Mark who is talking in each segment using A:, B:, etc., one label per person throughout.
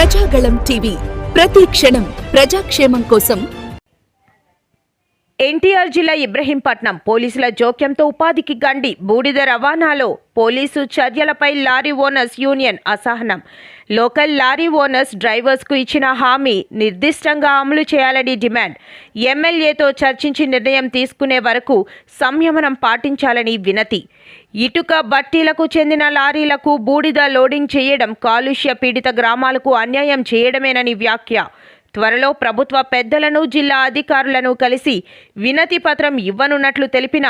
A: Prajagalam TV. ప్రతి క్షణం ప్రజాక్షేమం కోసం
B: ఎన్టీఆర్ జిల్లా ఇబ్రహీంపట్నం పోలీసుల జోక్యంతో ఉపాధికి గండి బూడిద రవాణాలో పోలీసు చర్యలపై లారీ ఓనర్స్ యూనియన్ అసహనం. లోకల్ లారీ ఓనర్స్ డ్రైవర్స్కు ఇచ్చిన హామీ నిర్దిష్టంగా అమలు చేయాలని డిమాండ్. ఎమ్మెల్యేతో చర్చించి నిర్ణయం తీసుకునే వరకు సంయమనం పాటించాలని వినతి. ఇటుక బట్టీలకు చెందిన లారీలకు బూడిద లోడింగ్ చేయడం కాలుష్య పీడిత గ్రామాలకు అన్యాయం చేయడమేనని వ్యాఖ్య. త్వరలో ప్రభుత్వ పెద్దలను జిల్లా అధికారులను కలిసి వినతి పత్రం ఇవ్వనున్నట్లు తెలిపిన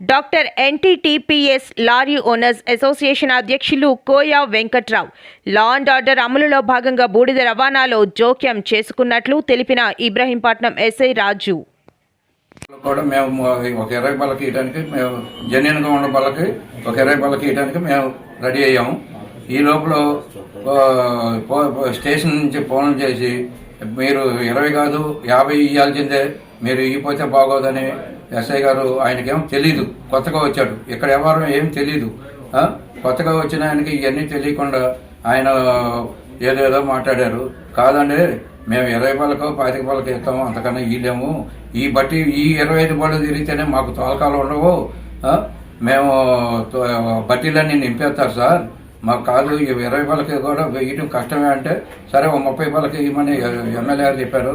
B: doctor NTTPS lorry owners association అధ్యక్షులు Koya Venkatrao law and order అమలులో భాగంగా బూడిద రవాణాలో జోక్యం చేసుకున్నట్లు తెలిపిన ఇబ్రహీంపట్నం ఎస్ఐ రాజు.
C: కూడా మేము ఒక ఇరవై బల్లకి ఇవ్వడానికి మేము జెన్యున్గా ఉన్న బల్లకి ఒక ఇరవై బల్లకి ఇవ్వడానికి మేము రెడీ అయ్యాము. ఈ లోపల స్టేషన్ నుంచి ఫోన్ చేసి మీరు ఇరవై కాదు యాభై ఇవ్వాల్సిందే మీరు ఇవ్వకపోతే బాగోదని ఎస్ఐ గారు ఆయనకేం తెలీదు. కొత్తగా వచ్చాడు. ఇక్కడ ఎవరు ఏం తెలీదు. కొత్తగా వచ్చిన ఆయనకి ఇవన్నీ తెలియకుండా ఆయన ఏదేదో మాట్లాడారు. కాదండి మేము ఇరవై పళ్ళకు పాతిక పళ్ళకు ఇస్తాము అంతకన్నా ఇయ్యలేము. ఈ బట్టి ఈ ఇరవై ఐదు పళ్ళు తిరిగితేనే మాకు తోలకాలు ఉండవు. మేము బట్టీలన్నీ నింపేస్తారు సార్. మా కాళ్ళు ఇరవై పళ్ళకి కూడా వేయటం కష్టమే అంటే సరే ఓ ముప్పై పళ్ళకి ఇవ్వమని ఎమ్మెల్యే గారు చెప్పారు.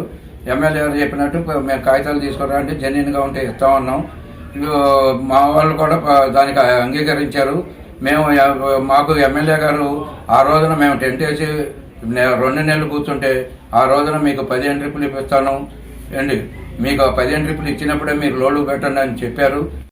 C: ఎమ్మెల్యే గారు చెప్పినట్టు మేము కాగితాలు తీసుకురా అంటే జెన్యున్గా ఉంటే ఇస్తా ఉన్నాం. మా వాళ్ళు కూడా దానికి అంగీకరించారు. మేము మాకు ఎమ్మెల్యే గారు ఆ రోజున మేము టెంట్ వేసి రెండు నెలలు కూర్చుంటే ఆ రోజున మీకు పదిహేను ట్రిప్పులు ఇప్పిస్తాను. అండి మీకు పదిహేను ట్రిప్పులు ఇచ్చినప్పుడే మీరు లోడ్లు పెట్టండి అని చెప్పారు.